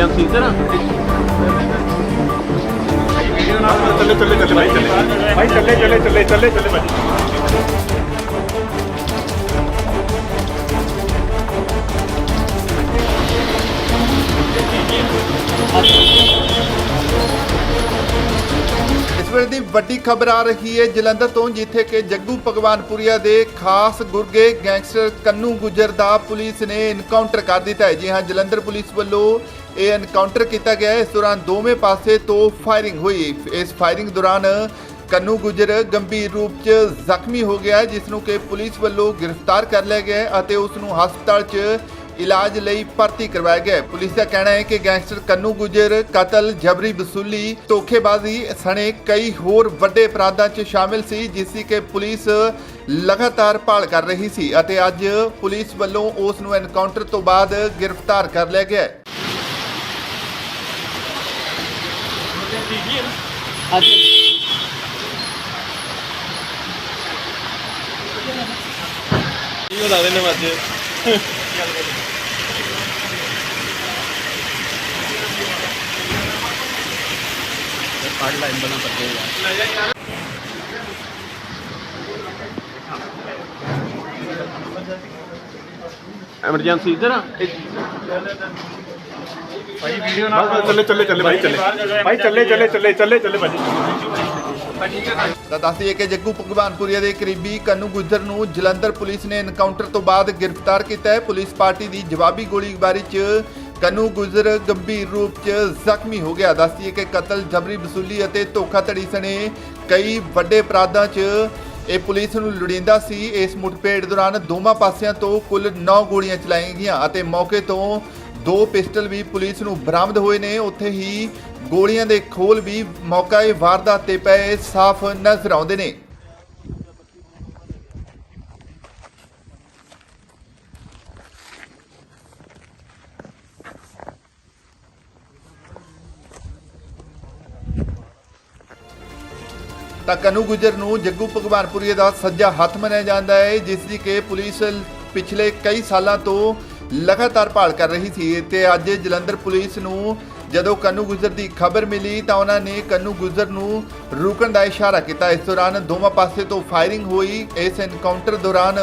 Emergency ਤੇ ਨਾ। ਚੱਲੇ ਚੱਲੇ ਚੱਲੇ ਭਾਈ ਚੱਲੇ ਭਾਈ ਚੱਲੇ ਚੱਲੇ ਚੱਲੇ ਚੱਲੇ ਚੱਲੇ ਭਾਈ ਇਸ ਵੇਲੇ ਦੀ ਵੱਡੀ ਖਬਰ ਆ ਰਹੀ ਹੈ ਜਲੰਧਰ ਤੋਂ, ਜਿੱਥੇ ਕਿ ਜੱਗੂ ਭਗਵਾਨਪੁਰੀਆ ਦੇ ਖਾਸ ਗੁਰਗੇ ਗੈਂਗਸਟਰ ਕੰਨੂ ਗੁਜਰ ਦਾ ਪੁਲਿਸ ਨੇ ਇਨਕਾਊਂਟਰ ਕਰ ਦਿੱਤਾ ਹੈ। ਜੀ ਹਾਂ, ਜਲੰਧਰ ਪੁਲਿਸ ਵੱਲੋਂ ਇਹ ਐਨਕਾਊਂਟਰ ਕੀਤਾ ਗਿਆ ਇਸ ਦੌਰਾਨ ਦੋਵੇਂ ਪਾਸੇ ਤੋਂ ਫਾਇਰਿੰਗ ਹੋਈ। ਇਸ ਫਾਇਰਿੰਗ ਦੌਰਾਨ ਕੰਨੂ ਗੁਜਰ ਗੰਭੀਰ ਰੂਪ 'ਚ ਜ਼ਖਮੀ ਹੋ ਗਿਆ ਜਿਸ ਨੂੰ ਕਿ ਪੁਲਿਸ ਵੱਲੋਂ ਗ੍ਰਿਫਤਾਰ ਕਰ ਲਿਆ ਗਿਆ ਅਤੇ ਉਸ ਨੂੰ ਹਸਪਤਾਲ 'ਚ ਇਲਾਜ ਲਈ ਭਰਤੀ ਕਰਵਾਇਆ ਗਿਆ ਪੁਲਿਸ ਦਾ ਕਹਿਣਾ ਹੈ ਕਿ ਗੈਂਗਸਟਰ ਕੰਨੂ ਗੁਜਰ, ਕਤਲ, ਜਬਰੀ, ਵਸੂਲੀ, ਧੋਖੇਬਾਜ਼ੀ ਸਣੇ ਕਈ ਹੋਰ ਵੱਡੇ ਅਪਰਾਧਾਂ 'ਚ ਸ਼ਾਮਿਲ ਸੀ, ਜਿਸ ਦੀ ਕਿ ਪੁਲਿਸ ਲਗਾਤਾਰ ਭਾਲ ਕਰ ਰਹੀ ਸੀ ਅਤੇ ਅੱਜ ਪੁਲਿਸ ਵੱਲੋਂ ਉਸ ਨੂੰ ਐਨਕਾਊਂਟਰ ਤੋਂ ਬਾਅਦ ਗ੍ਰਿਫਤਾਰ ਕਰ ਲਿਆ ਗਿਆ ਕੀ ਬਤਾ ਦੇਣੇ ਮੱਝ ਪੜ ਲਾਈਨ ਬਣਾ ਪੱਕੇ ਐਮਰਜੈਂਸੀ ਤੇ ਨਾ ਭਾਈ ਵੀਡੀਓ ਨਾਲ ਚੱਲੇ ਚੱਲੇ ਚੱਲੇ ਭਾਈ ਚੱਲੇ। ਭਾਈ ਚੱਲੇ ਚੱਲੇ ਚੱਲੇ ਚੱਲੇ ਚੱਲੇ ਭਾਈ। ਤਾਂ ਦੱਸ ਦਈਏ ਕਿ ਜੱਗੂ ਭਗਵਾਨਪੁਰੀਆ ਦੇ ਕਰੀਬੀ ਕੰਨੂ ਗੁੱਜਰ ਨੂੰ ਜਲੰਧਰ ਪੁਲਿਸ ਨੇ ਐਨਕਾਊਂਟਰ ਤੋਂ ਬਾਅਦ ਗ੍ਰਿਫਤਾਰ ਕੀਤਾ ਹੈ। ਪੁਲਿਸ ਪਾਰਟੀ ਦੀ ਜਵਾਬੀ ਗੋਲੀਬਾਰੀ 'ਚ ਕੰਨੂ ਗੁੱਜਰ ਗੰਭੀਰ ਰੂਪ 'ਚ ਜ਼ਖਮੀ ਹੋ ਗਿਆ। ਦੱਸ ਦਈਏ ਕਿ ਕਤਲ ਜਬਰੀ ਵਸੂਲੀ ਅਤੇ ਧੋਖਾਧੜੀ ਸਣੇ ਕਈ ਵੱਡੇ ਅਪਰਾਧਾਂ 'ਚ ਇਹ ਪੁਲਿਸ ਨੂੰ ਲੋੜੀਂਦਾ ਸੀ। ਇਸ ਮੁਠਭੇੜ ਦੌਰਾਨ ਦੋਵਾਂ ਪਾਸਿਆਂ ਤੋਂ ਕੁੱਲ 9 ਗੋਲੀਆਂ ਚਲਾਈਆਂ ਗਈਆਂ ਅਤੇ ਮੌਕੇ ਤੋਂ ਦੋ ਪਿਸਟਲ ਵੀ ਪੁਲਿਸ ਨੂੰ ਬਰਾਮਦ ਹੋਏ ਨੇ। ਉੱਥੇ ਹੀ ਗੋਲੀਆਂ ਦੇ ਖੋਲ ਵੀ ਮੌਕਾ ਮੌਕੇ ਵਾਰਦਾਤ ਤੇ ਪਏ ਸਾਫ਼ ਨਜ਼ਰ ਆਉਂਦੇ ਨੇ। ਤਾਂ ਕਨੂ ਗੁਜਰ ਨੂੰ ਜੱਗੂ ਭਗਵਾਨਪੁਰੀ ਦਾ ਸੱਜਾ ਹੱਥ ਮੰਨਿਆ ਜਾਂਦਾ ਹੈ, ਜਿਸ ਦੀ ਕਿ ਪੁਲਿਸ ਪਿਛਲੇ ਕਈ ਸਾਲਾਂ ਤੋਂ ਲਗਾਤਾਰ ਭਾਲ ਕਰ ਰਹੀ ਸੀ ਤੇ ਅੱਜ ਜਲੰਧਰ ਪੁਲਿਸ ਨੂੰ ਜਦੋਂ ਕਨੂ ਗੁਜਰ ਦੀ ਖਬਰ ਮਿਲੀ ਤਾਂ ਉਹਨਾਂ ਨੇ ਕੰਨੂ ਗੁਜਰ ਨੂੰ ਰੁਕਣ ਦਾ ਇਸ਼ਾਰਾ ਕੀਤਾ। ਇਸ ਦੌਰਾਨ ਦੋਵਾਂ ਪਾਸੇ ਤੋਂ ਫਾਇਰਿੰਗ ਹੋਈ। ਇਸ ਐਨਕਾਊਂਟਰ ਦੌਰਾਨ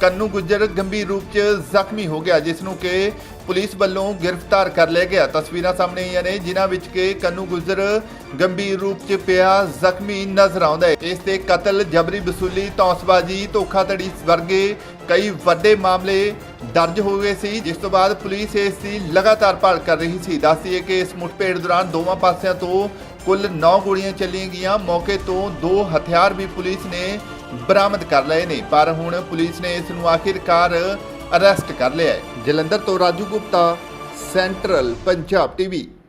ਕੰਨੂ ਗੁਜਰ ਗੰਭੀਰ ਰੂਪ 'ਚ ਜ਼ਖਮੀ ਹੋ ਗਿਆ, ਜਿਸ ਨੂੰ ਕਿ ਪੁਲਿਸ ਵੱਲੋਂ ਗ੍ਰਿਫਤਾਰ ਕਰ ਲਿਆ ਗਿਆ। ਤਸਵੀਰਾਂ ਸਾਹਮਣੇ ਆਈਆਂ ਨੇ, ਜਿਨ੍ਹਾਂ ਵਿੱਚ ਕਿ ਕੰਨੂ ਗੁਜ਼ਰ ਗੰਭੀਰ ਰੂਪ 'ਚ ਪਿਆ, ਜ਼ਖਮੀ ਨਜ਼ਰ ਆਉਂਦਾ ਹੈ। ਇਸ ਤੇ ਕਤਲ, ਜਬਰੀ ਵਸੂਲੀ ਤੌਸਬਾਜ਼ੀ ਧੋਖਾਧੜੀ ਵਰਗੇ ਕਈ ਵੱਡੇ ਮਾਮਲੇ ਦਰਜ ਹੋ ਗਏ ਸੀ, ਜਿਸ ਤੋਂ ਬਾਅਦ ਪੁਲਿਸ ਇਸ ਦੀ ਲਗਾਤਾਰ ਭਾਲ ਕਰ ਰਹੀ ਸੀ। ਦੱਸਦੀਏ ਕਿ ਇਸ ਮੁੱਠਭੇੜ ਦੌਰਾਨ ਦੋਵਾਂ ਪਾਸਿਆਂ ਤੋਂ ਕੁੱਲ 9 ਗੋਲੀਆਂ ਚੱਲੀਆਂ ਗਈਆਂ। ਮੌਕੇ ਤੋਂ ਦੋ ਹਥਿਆਰ ਵੀ ਪੁਲਿਸ ਨੇ ਬਰਾਮਦ ਕਰ ਲਏ ਨੇ, ਪਰ ਹੁਣ ਪੁਲਿਸ ਨੇ ਇਸ ਨੂੰ ਆਖਿਰਕਾਰ ਅਰੈਸਟ ਕਰ ਲਿਆ ਹੈ। ਜਲੰਧਰ ਤੋਂ ਰਾਜੂ ਗੁਪਤਾ, ਸੈਂਟਰਲ ਪੰਜਾਬ ਟੀਵੀ।